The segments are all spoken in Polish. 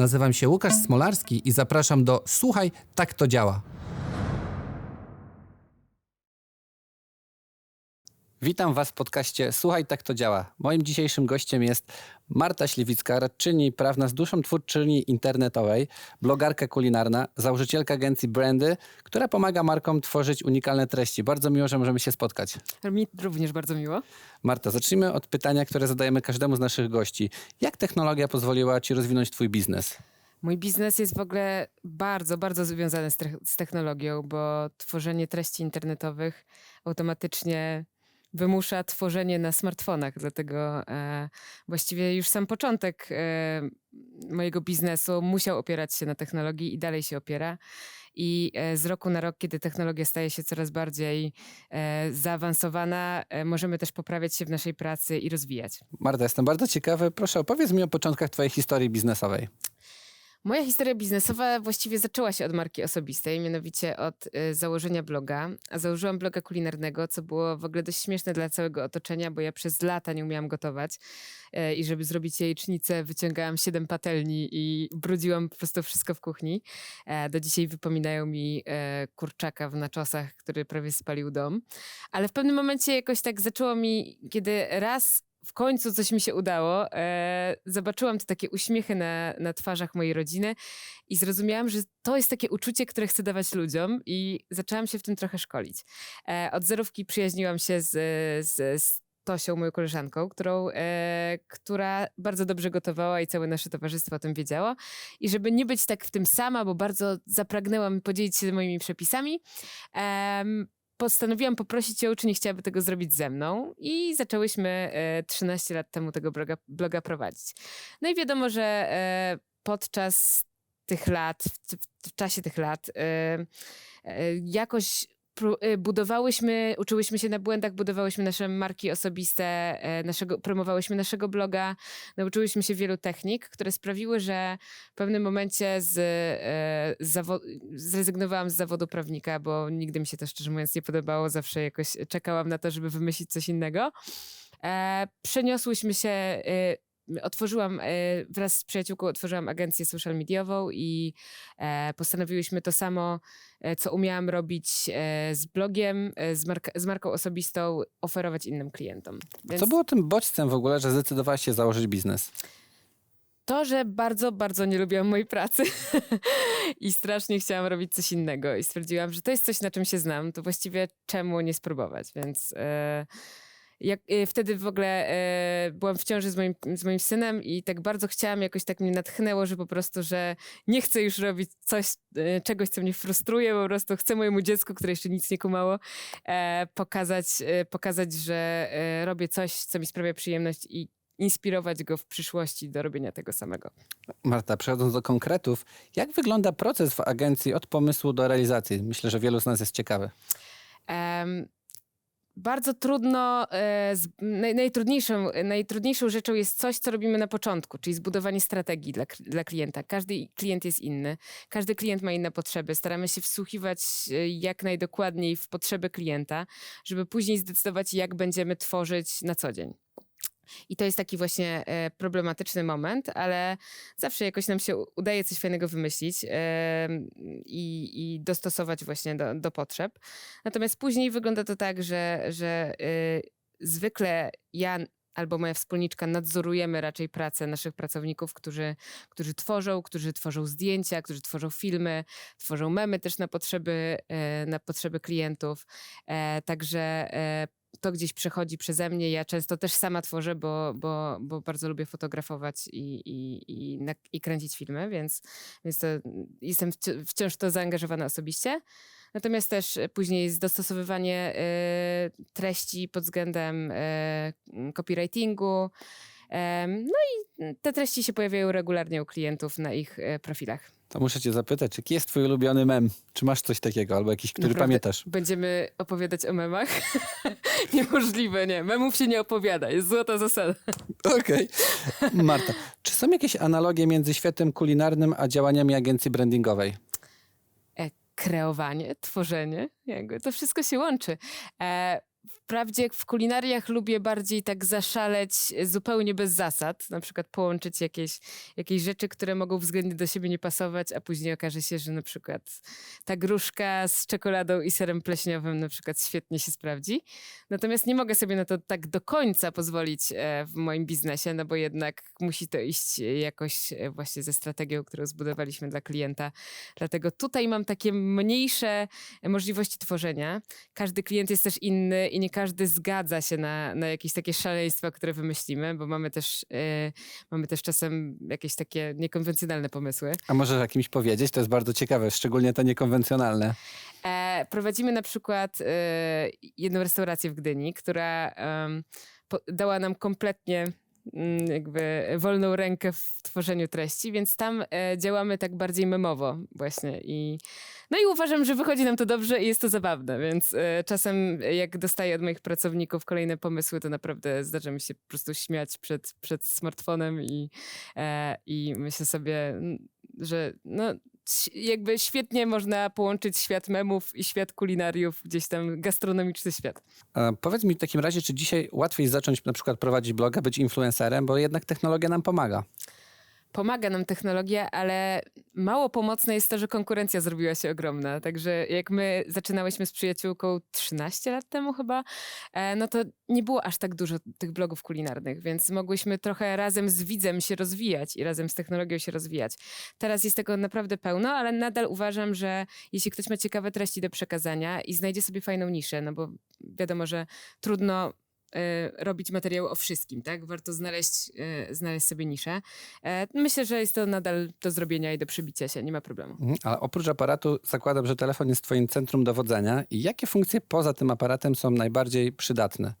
Nazywam się Łukasz Smolarski i zapraszam do Słuchaj, tak to działa. Witam Was w podcaście Słuchaj, tak to działa. Moim dzisiejszym gościem jest Marta Śliwicka, radczyni prawna z duszą twórczyni internetowej, blogarka kulinarna, założycielka agencji Brandy, która pomaga markom tworzyć unikalne treści. Bardzo miło, że możemy się spotkać. Mi również bardzo miło. Marta, zacznijmy od pytania, które zadajemy każdemu z naszych gości. Jak technologia pozwoliła Ci rozwinąć Twój biznes? Mój biznes jest w ogóle bardzo, bardzo związany z, z technologią, bo tworzenie treści internetowych automatycznie wymusza tworzenie na smartfonach. Dlatego e, właściwie już sam początek e, mojego biznesu musiał opierać się na technologii i dalej się opiera. I e, z roku na rok, kiedy technologia staje się coraz bardziej e, zaawansowana, e, możemy też poprawiać się w naszej pracy i rozwijać. Marta, jestem bardzo ciekawy. Proszę, opowiedz mi o początkach Twojej historii biznesowej. Moja historia biznesowa właściwie zaczęła się od marki osobistej, mianowicie od y, założenia bloga. A założyłam bloga kulinarnego, co było w ogóle dość śmieszne dla całego otoczenia, bo ja przez lata nie umiałam gotować y, i żeby zrobić jajecznicę, wyciągałam siedem patelni i brudziłam po prostu wszystko w kuchni. E, do dzisiaj wypominają mi e, kurczaka w naczosach, który prawie spalił dom. Ale w pewnym momencie jakoś tak zaczęło mi, kiedy raz w końcu coś mi się udało. E, zobaczyłam te takie uśmiechy na, na twarzach mojej rodziny i zrozumiałam, że to jest takie uczucie, które chcę dawać ludziom i zaczęłam się w tym trochę szkolić. E, od zerówki przyjaźniłam się z, z, z Tosią, moją koleżanką, którą, e, która bardzo dobrze gotowała i całe nasze towarzystwo o tym wiedziało. I żeby nie być tak w tym sama, bo bardzo zapragnęłam podzielić się moimi przepisami, postanowiłam poprosić ją, czy nie chciałaby tego zrobić ze mną i zaczęłyśmy e, 13 lat temu tego bloga, bloga prowadzić. No i wiadomo, że e, podczas tych lat, w, w, w czasie tych lat e, e, jakoś e, budowałyśmy, uczyłyśmy się na błędach, budowałyśmy nasze marki osobiste, e, naszego, promowałyśmy naszego bloga, nauczyłyśmy się wielu technik, które sprawiły, że w pewnym momencie z, e, z zrezygnowałam z zawodu prawnika, bo nigdy mi się to szczerze mówiąc nie podobało. Zawsze jakoś czekałam na to, żeby wymyślić coś innego. E, przeniosłyśmy się. Otworzyłam e, wraz z przyjaciółką, otworzyłam agencję social mediową i e, postanowiłyśmy to samo, e, co umiałam robić z blogiem, z, mark- z marką osobistą, oferować innym klientom. Więc Co było tym bodźcem w ogóle, że zdecydowałaś się założyć biznes? To, że bardzo, bardzo nie lubiłam mojej pracy i strasznie chciałam robić coś innego i stwierdziłam, że to jest coś, na czym się znam, to właściwie czemu nie spróbować, więc e, jak, e, wtedy w ogóle e, byłam w ciąży z moim, z moim synem i tak bardzo chciałam, jakoś tak mnie natchnęło, że po prostu, że nie chcę już robić coś, e, czegoś, co mnie frustruje, po prostu chcę mojemu dziecku, które jeszcze nic nie kumało, e, pokazać, pokazać, że robię coś, co mi sprawia przyjemność i inspirować go w przyszłości do robienia tego samego. Marta, przechodząc do konkretów, jak wygląda proces w agencji od pomysłu do realizacji? Myślę, że wielu z nas jest ciekawy. Em, bardzo trudno, e, najtrudniejszą, najtrudniejszą rzeczą jest coś, co robimy na początku, czyli zbudowanie strategii dla, dla klienta. Każdy klient jest inny, każdy klient ma inne potrzeby. Staramy się wsłuchiwać e, jak najdokładniej w potrzeby klienta, żeby później zdecydować, jak będziemy tworzyć na co dzień. I to jest taki właśnie e, problematyczny moment, ale zawsze jakoś nam się udaje coś fajnego wymyślić em, i, i dostosować właśnie do, do potrzeb. Natomiast później wygląda to tak, że, że y, zwykle ja albo moja wspólniczka nadzorujemy raczej pracę naszych pracowników, którzy, którzy tworzą, którzy tworzą zdjęcia, którzy tworzą filmy, tworzą memy też na potrzeby, e, na potrzeby klientów. E, Także e, to gdzieś przechodzi przeze mnie. Ja często też sama tworzę, bo, bo, bo bardzo lubię fotografować i, i, i, i kręcić filmy, więc, więc to, jestem wci- wciąż w to zaangażowana osobiście. Natomiast też e, później dostosowywanie e, treści pod względem e, copywritingu. No i te treści się pojawiają regularnie u klientów na ich e, profilach. To muszę cię zapytać, jaki jest twój ulubiony mem? Czy masz coś takiego, albo jakiś, który Naprawdę pamiętasz? Będziemy opowiadać o memach? Niemożliwe, nie. Memów się nie opowiada, jest złota zasada. Okej. Marta, czy są jakieś analogie między światem kulinarnym a działaniami agencji brandingowej? E, kreowanie, tworzenie, jakby to wszystko się łączy. E, Wprawdzie w kulinariach lubię bardziej tak zaszaleć e, zupełnie bez zasad, na przykład połączyć jakieś, jakieś rzeczy, które mogą względnie do siebie nie pasować, a później okaże się, że na przykład ta gruszka z czekoladą i serem pleśniowym na przykład świetnie się sprawdzi. Natomiast nie mogę sobie na to tak do końca pozwolić e, w moim biznesie, no bo jednak musi to iść e, jakoś właśnie ze strategią, którą zbudowaliśmy dla klienta. Dlatego tutaj mam takie mniejsze możliwości tworzenia. Każdy klient jest też inny i nie każdy zgadza się na, na jakieś takie szaleństwa, które wymyślimy, bo mamy też, e, mamy też czasem jakieś takie niekonwencjonalne pomysły. A możesz o kimś powiedzieć? To jest bardzo ciekawe, szczególnie te niekonwencjonalne. E, prowadzimy na przykład e, jedną restaurację w Gdyni, która dała nam kompletnie jakby wolną rękę w tworzeniu treści, więc tam e, działamy tak bardziej memowo właśnie i no i uważam, że wychodzi nam to dobrze i jest to zabawne, więc e, czasem jak dostaję od moich pracowników kolejne pomysły, to naprawdę zdarza mi się po prostu śmiać przed, przed smartfonem i, e, i myślę sobie, mm, że no jakby świetnie można połączyć świat memów i świat kulinariów, gdzieś tam gastronomiczny świat. A powiedz mi w takim razie, czy dzisiaj łatwiej zacząć na przykład prowadzić bloga, być influencerem, bo jednak technologia nam pomaga. Pomaga nam technologia, ale mało pomocne jest to, że konkurencja zrobiła się ogromna. Także jak my zaczynałyśmy z przyjaciółką 13 lat temu chyba, e, no to nie było aż tak dużo tych blogów kulinarnych, więc mogłyśmy trochę razem z widzem się rozwijać i razem z technologią się rozwijać. Teraz jest tego naprawdę pełno, ale nadal uważam, że jeśli ktoś ma ciekawe treści do przekazania i znajdzie sobie fajną niszę, no bo wiadomo, że trudno robić materiał o wszystkim, tak? Warto znaleźć, e, znaleźć sobie niszę. E, Myślę, że jest to nadal do zrobienia i do przebicia się, nie ma problemu. Mhm. Ale oprócz aparatu zakładam, że telefon jest twoim centrum dowodzenia. I jakie funkcje poza tym aparatem są najbardziej przydatne?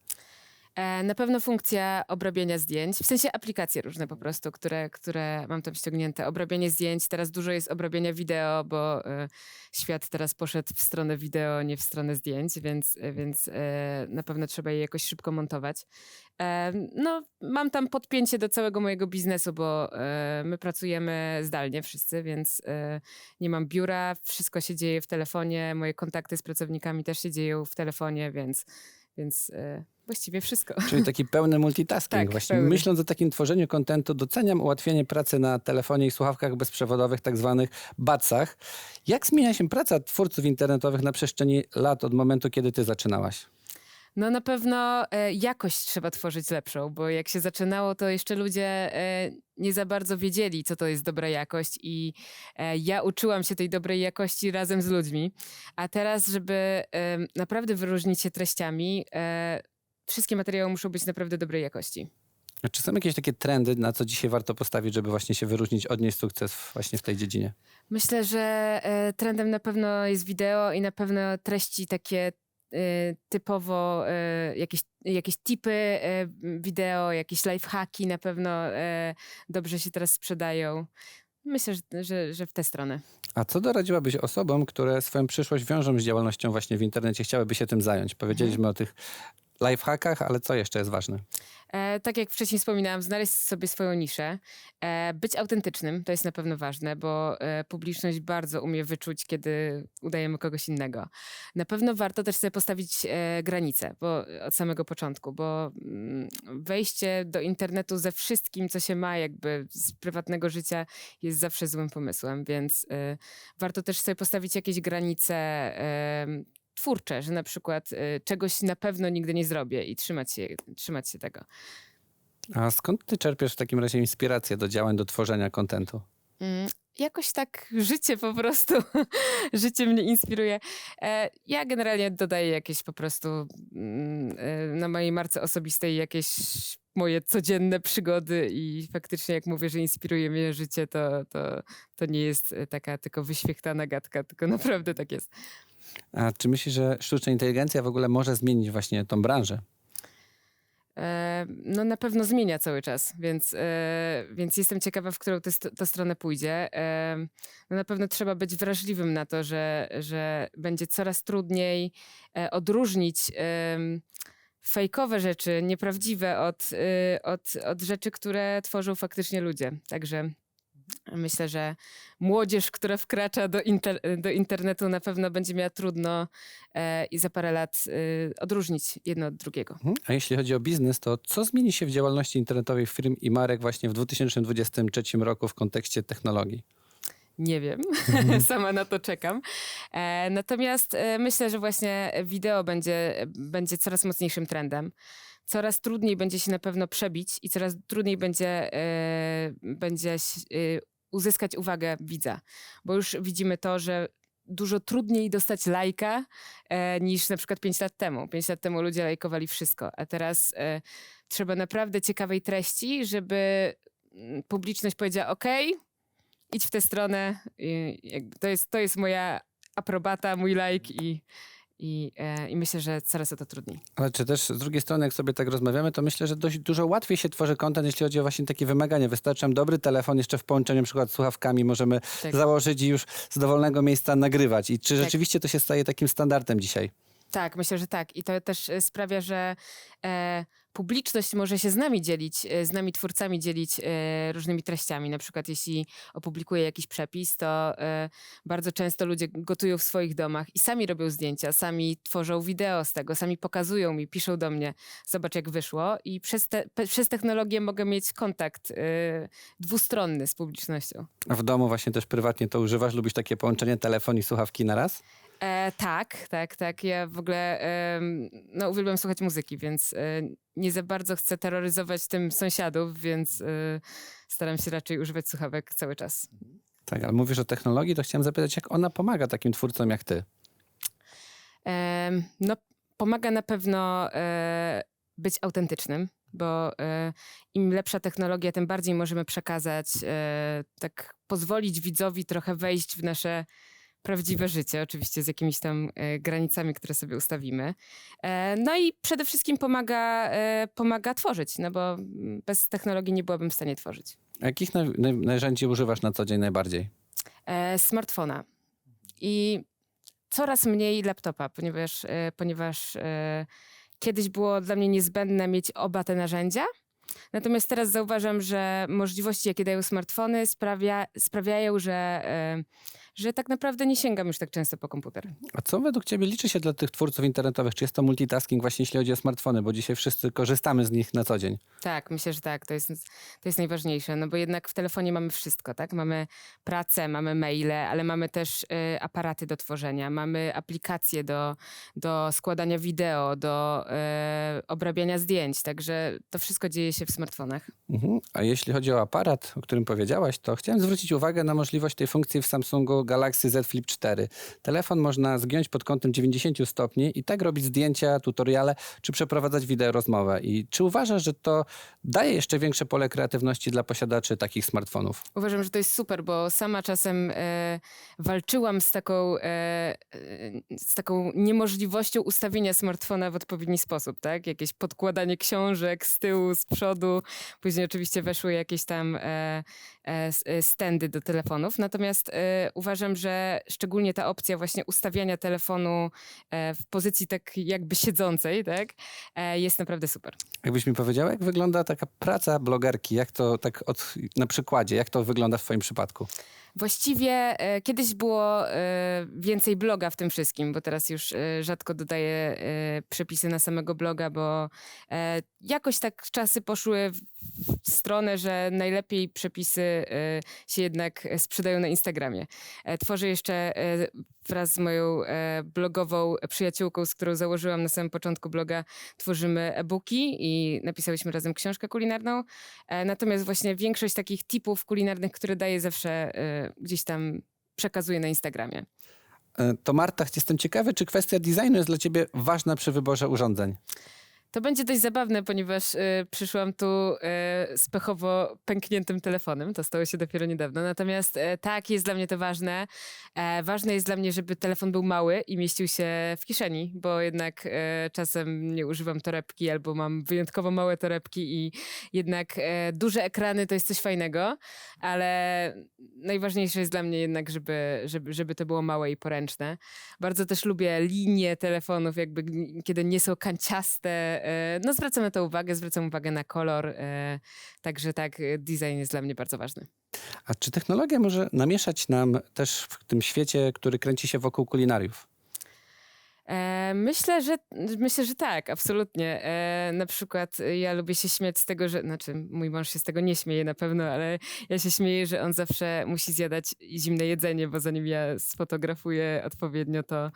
E, Na pewno funkcja obrabiania zdjęć, w sensie aplikacje różne po prostu, które, które mam tam ściągnięte. Obrabianie zdjęć, teraz dużo jest obrabiania wideo, bo e, świat teraz poszedł w stronę wideo, nie w stronę zdjęć, więc, e, więc na pewno trzeba je jakoś szybko montować. No, mam tam podpięcie do całego mojego biznesu, bo my pracujemy zdalnie wszyscy, więc nie mam biura, wszystko się dzieje w telefonie, moje kontakty z pracownikami też się dzieją w telefonie, więc, więc właściwie wszystko. Czyli taki pełny multitasking. Tak, Właśnie pełny. myśląc o takim tworzeniu kontentu, doceniam ułatwienie pracy na telefonie i słuchawkach bezprzewodowych, tak zwanych bacach. Jak zmienia się praca twórców internetowych na przestrzeni lat od momentu, kiedy ty zaczynałaś? No na pewno e, jakość trzeba tworzyć lepszą, bo jak się zaczynało, to jeszcze ludzie e, nie za bardzo wiedzieli, co to jest dobra jakość i e, ja uczyłam się tej dobrej jakości razem z ludźmi. A teraz, żeby e, naprawdę wyróżnić się treściami, e, wszystkie materiały muszą być naprawdę dobrej jakości. A Czy są jakieś takie trendy, na co dzisiaj warto postawić, żeby właśnie się wyróżnić, odnieść sukces właśnie w tej dziedzinie? Myślę, że e, trendem na pewno jest wideo i na pewno treści takie e, typowo e, jakieś, jakieś tipy wideo, jakieś lifehacki na pewno dobrze się teraz sprzedają. Myślę, że, że, że w tę stronę. A co doradziłabyś osobom, które swoją przyszłość wiążą z działalnością właśnie w internecie, chciałyby się tym zająć? Powiedzieliśmy o tych lifehackach, ale co jeszcze jest ważne? E, tak jak wcześniej wspominałam, znaleźć sobie swoją niszę, e, być autentycznym, to jest na pewno ważne, bo e, publiczność bardzo umie wyczuć, kiedy udajemy kogoś innego. Na pewno warto też sobie postawić e, granice bo, od samego początku, bo mm, wejście do internetu ze wszystkim, co się ma jakby z prywatnego życia jest zawsze złym pomysłem, więc e, warto też sobie postawić jakieś granice e, twórcze, że na przykład e, czegoś na pewno nigdy nie zrobię i trzymać się, trzymać się tego. A skąd ty czerpiesz w takim razie inspirację do działań, do tworzenia kontentu? Mm, Jakoś tak życie po prostu, życie mnie inspiruje. E, Ja generalnie dodaję jakieś po prostu mm, e, na mojej marce osobistej jakieś moje codzienne przygody i faktycznie jak mówię, że inspiruje mnie życie, to, to, to nie jest e, taka tylko wyświechtana gadka, tylko naprawdę tak jest. A czy myślisz, że sztuczna inteligencja w ogóle może zmienić właśnie tą branżę? E, No na pewno zmienia cały czas, więc, e, więc jestem ciekawa, w którą to, to stronę pójdzie. E, No na pewno trzeba być wrażliwym na to, że, że będzie coraz trudniej odróżnić fejkowe rzeczy, nieprawdziwe od, od, od rzeczy, które tworzą faktycznie ludzie. Także Myślę, że młodzież, która wkracza do, inter, do internetu, na pewno będzie miała trudno e, i za parę lat e, odróżnić jedno od drugiego. Mhm. A jeśli chodzi o biznes, to co zmieni się w działalności internetowej firm i marek właśnie w 2023 roku w kontekście technologii? Nie wiem, sama na to czekam. E, natomiast e, myślę, że właśnie wideo będzie, będzie coraz mocniejszym trendem. Coraz trudniej będzie się na pewno przebić i coraz trudniej będzie, e, będzie e, uzyskać uwagę widza. Bo już widzimy to, że dużo trudniej dostać lajka e, niż na przykład 5 lat temu. 5 lat temu ludzie lajkowali wszystko, a teraz e, trzeba naprawdę ciekawej treści, żeby mm, publiczność powiedziała OK, idź w tę stronę. I to, jest, to jest moja aprobata, mój like i, i, e, i myślę, że coraz to trudniej. Ale czy też z drugiej strony, jak sobie tak rozmawiamy, to myślę, że dość dużo łatwiej się tworzy kontent, jeśli chodzi o właśnie takie wymagania. Wystarczy nam dobry telefon, jeszcze w połączeniu na przykład z słuchawkami możemy Tak. założyć i już z dowolnego miejsca nagrywać. I czy Tak. rzeczywiście to się staje takim standardem dzisiaj? Tak, myślę, że tak. I to też e, sprawia, że e, publiczność może się z nami dzielić, e, z nami twórcami dzielić e, różnymi treściami. Na przykład jeśli opublikuję jakiś przepis, to e, bardzo często ludzie gotują w swoich domach i sami robią zdjęcia, sami tworzą wideo z tego, sami pokazują mi, piszą do mnie, zobacz jak wyszło. I przez, te, przez technologię mogę mieć kontakt e, dwustronny z publicznością. A w domu właśnie też prywatnie to używasz? Lubisz takie połączenie telefon i słuchawki na raz? E, tak, tak, tak. Ja w ogóle em, no, uwielbiam słuchać muzyki, więc e, nie za bardzo chcę terroryzować tym sąsiadów, więc e, staram się raczej używać słuchawek cały czas. Tak, ale mówisz o technologii, to chciałem zapytać, jak ona pomaga takim twórcom jak ty? No, pomaga na pewno e, być autentycznym, bo e, im lepsza technologia, tym bardziej możemy przekazać, e, tak pozwolić widzowi trochę wejść w nasze prawdziwe życie, oczywiście z jakimiś tam e, granicami, które sobie ustawimy. E, no i przede wszystkim pomaga, e, pomaga tworzyć, no bo bez technologii nie byłabym w stanie tworzyć. A Jakich narzędzi używasz na co dzień najbardziej? smartfona i coraz mniej laptopa, ponieważ, ponieważ kiedyś było dla mnie niezbędne mieć oba te narzędzia. Natomiast teraz zauważam, że możliwości, jakie dają smartfony, sprawia, sprawiają, że, że tak naprawdę nie sięgam już tak często po komputer. A co według ciebie liczy się dla tych twórców internetowych? Czy jest to multitasking właśnie jeśli chodzi o smartfony? Bo dzisiaj wszyscy korzystamy z nich na co dzień. Tak, myślę, że tak. To jest, to jest najważniejsze, no bo jednak w telefonie mamy wszystko, tak? Mamy pracę, mamy maile, ale mamy też y, aparaty do tworzenia, mamy aplikacje do, do składania wideo, do y, obrabiania zdjęć, także to wszystko dzieje się w smartfonach. Mhm. A jeśli chodzi o aparat, o którym powiedziałaś, to chciałem zwrócić uwagę na możliwość tej funkcji w Samsungu Galaxy Z Flip 4. Telefon można zgiąć pod kątem 90 stopni i tak robić zdjęcia, tutoriale, czy przeprowadzać wideo rozmowę. I czy uważasz, że to daje jeszcze większe pole kreatywności dla posiadaczy takich smartfonów? Uważam, że to jest super, bo sama czasem e, walczyłam z taką, e, e, z taką niemożliwością ustawienia smartfona w odpowiedni sposób, tak? Jakieś podkładanie książek z tyłu, z przodu. Później oczywiście weszły jakieś tam e, e, e, stędy do telefonów. Natomiast e, uważam, że szczególnie ta opcja właśnie ustawiania telefonu e, w pozycji tak jakby siedzącej, tak? E, jest naprawdę super. Jakbyś mi powiedziała, jak wygląda taka praca blogerki? Jak to tak od, na przykładzie, jak to wygląda w twoim przypadku? Właściwie e, kiedyś było e, więcej bloga w tym wszystkim, bo teraz już e, rzadko dodaję przepisy na samego bloga, bo jakoś tak czasy poszły w, stronę, że najlepiej przepisy się jednak sprzedają na Instagramie. Tworzę jeszcze wraz z moją e, blogową przyjaciółką, z którą założyłam na samym początku bloga, tworzymy e-booki i napisałyśmy razem książkę kulinarną. E, Natomiast właśnie większość takich tipów kulinarnych, które daję zawsze e, gdzieś tam przekazuję na Instagramie. To Marta, jestem ciekawy, czy kwestia designu jest dla ciebie ważna przy wyborze urządzeń? To będzie dość zabawne, ponieważ e, przyszłam tu e, z pechowo pękniętym telefonem. To stało się dopiero niedawno. Natomiast e, tak, jest dla mnie to ważne. E, ważne jest dla mnie, żeby telefon był mały i mieścił się w kieszeni, bo jednak e, czasem nie używam torebki albo mam wyjątkowo małe torebki i jednak e, duże ekrany to jest coś fajnego, ale najważniejsze jest dla mnie jednak, żeby, żeby, żeby to było małe i poręczne. Bardzo też lubię linie telefonów, jakby kiedy nie są kanciaste, no zwracam na to uwagę, zwracam uwagę na kolor, e, także tak, e, design jest dla mnie bardzo ważny. A czy technologia może namieszać nam też w tym świecie, który kręci się wokół kulinariów? E, myślę, że myślę, że tak, absolutnie. E, na przykład e, ja lubię się śmiać z tego, że, znaczy mój mąż się z tego nie śmieje na pewno, ale ja się śmieję, że on zawsze musi zjadać zimne jedzenie, bo zanim ja sfotografuję odpowiednio to,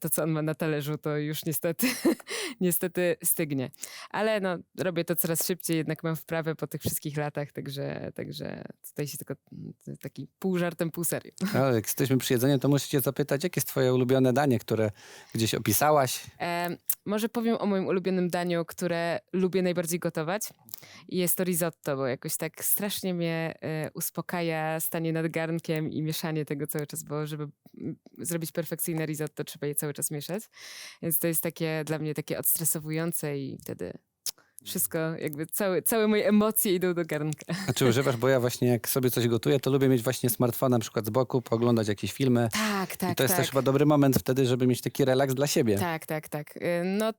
to co on ma na talerzu, to już niestety, niestety stygnie. Ale no, robię to coraz szybciej, jednak mam wprawę po tych wszystkich latach, także, także tutaj się tylko mm, taki pół żartem, pół serio. Ale jak jesteśmy przy jedzeniu, to muszę cię zapytać, jakie jest twoje ulubione danie, które gdzieś opisałaś? E, może powiem o moim ulubionym daniu, które lubię najbardziej gotować. Jest to risotto, bo jakoś tak strasznie mnie e, uspokaja stanie nad garnkiem i mieszanie tego cały czas, bo żeby mm, zrobić perfekcyjne risotto, trzeba je cały czas mieszać. Więc to jest takie dla mnie takie odstresowujące i wtedy wszystko, jakby całe, całe moje emocje idą do garnka. A czy używasz, bo ja właśnie jak sobie coś gotuję, to lubię mieć właśnie smartfona na przykład z boku, pooglądać jakieś filmy. Tak, tak, I to jest tak. też chyba dobry moment wtedy, żeby mieć taki relaks dla siebie. Tak, tak, tak. Y, No,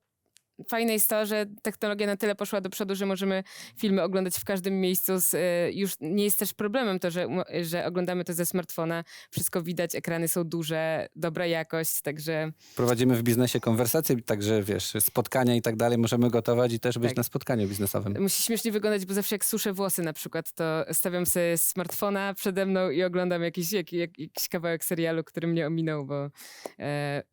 fajne jest to, że technologia na tyle poszła do przodu, że możemy filmy oglądać w każdym miejscu. Z, y, już nie jest też problemem to, że, że oglądamy to ze smartfona. Wszystko widać, ekrany są duże, dobra jakość, także Prowadzimy w biznesie konwersacje, także wiesz, spotkania i tak dalej, możemy gotować i też być Tak. na spotkaniu biznesowym. musi śmiesznie wyglądać, bo zawsze jak suszę włosy na przykład, to stawiam sobie smartfona przede mną i oglądam jakiś, jak, jak, jakiś kawałek serialu, który mnie ominął, bo e,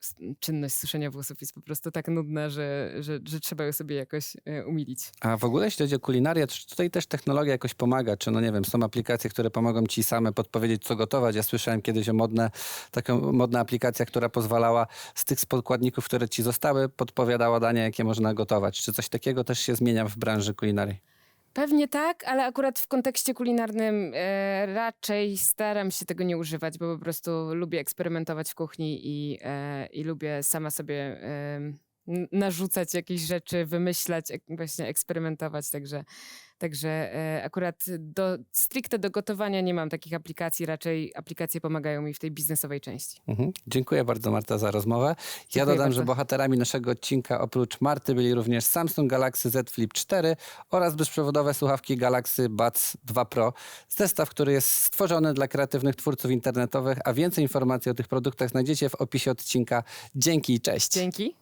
czynność suszenia włosów jest po prostu tak nudna, że, że, że trzeba ją sobie jakoś e, umilić. A w ogóle jeśli chodzi o kulinarię, czy tutaj też technologia jakoś pomaga? Czy no nie wiem, są aplikacje, które pomogą ci same podpowiedzieć, co gotować? Ja słyszałem kiedyś o modne, taką modna aplikacja, która pozwalała z tych składników, które ci zostały, podpowiadała dania, jakie można gotować. Czy coś takiego też się zmienia w branży kulinarii? Pewnie tak, ale akurat w kontekście kulinarnym e, raczej staram się tego nie używać, bo po prostu lubię eksperymentować w kuchni i, e, i lubię sama sobie e, narzucać jakieś rzeczy, wymyślać, właśnie eksperymentować, także, także e, akurat do, stricte do gotowania nie mam takich aplikacji, raczej aplikacje pomagają mi w tej biznesowej części. Mhm. Dziękuję bardzo Marta za rozmowę. ja Dziękuję dodam, bardzo. że bohaterami naszego odcinka oprócz Marty byli również Samsung Galaxy Z Flip 4 oraz bezprzewodowe słuchawki Galaxy Buds 2 Pro. Zestaw, który jest stworzony dla kreatywnych twórców internetowych, a więcej informacji o tych produktach znajdziecie w opisie odcinka. Dzięki i cześć. Dzięki.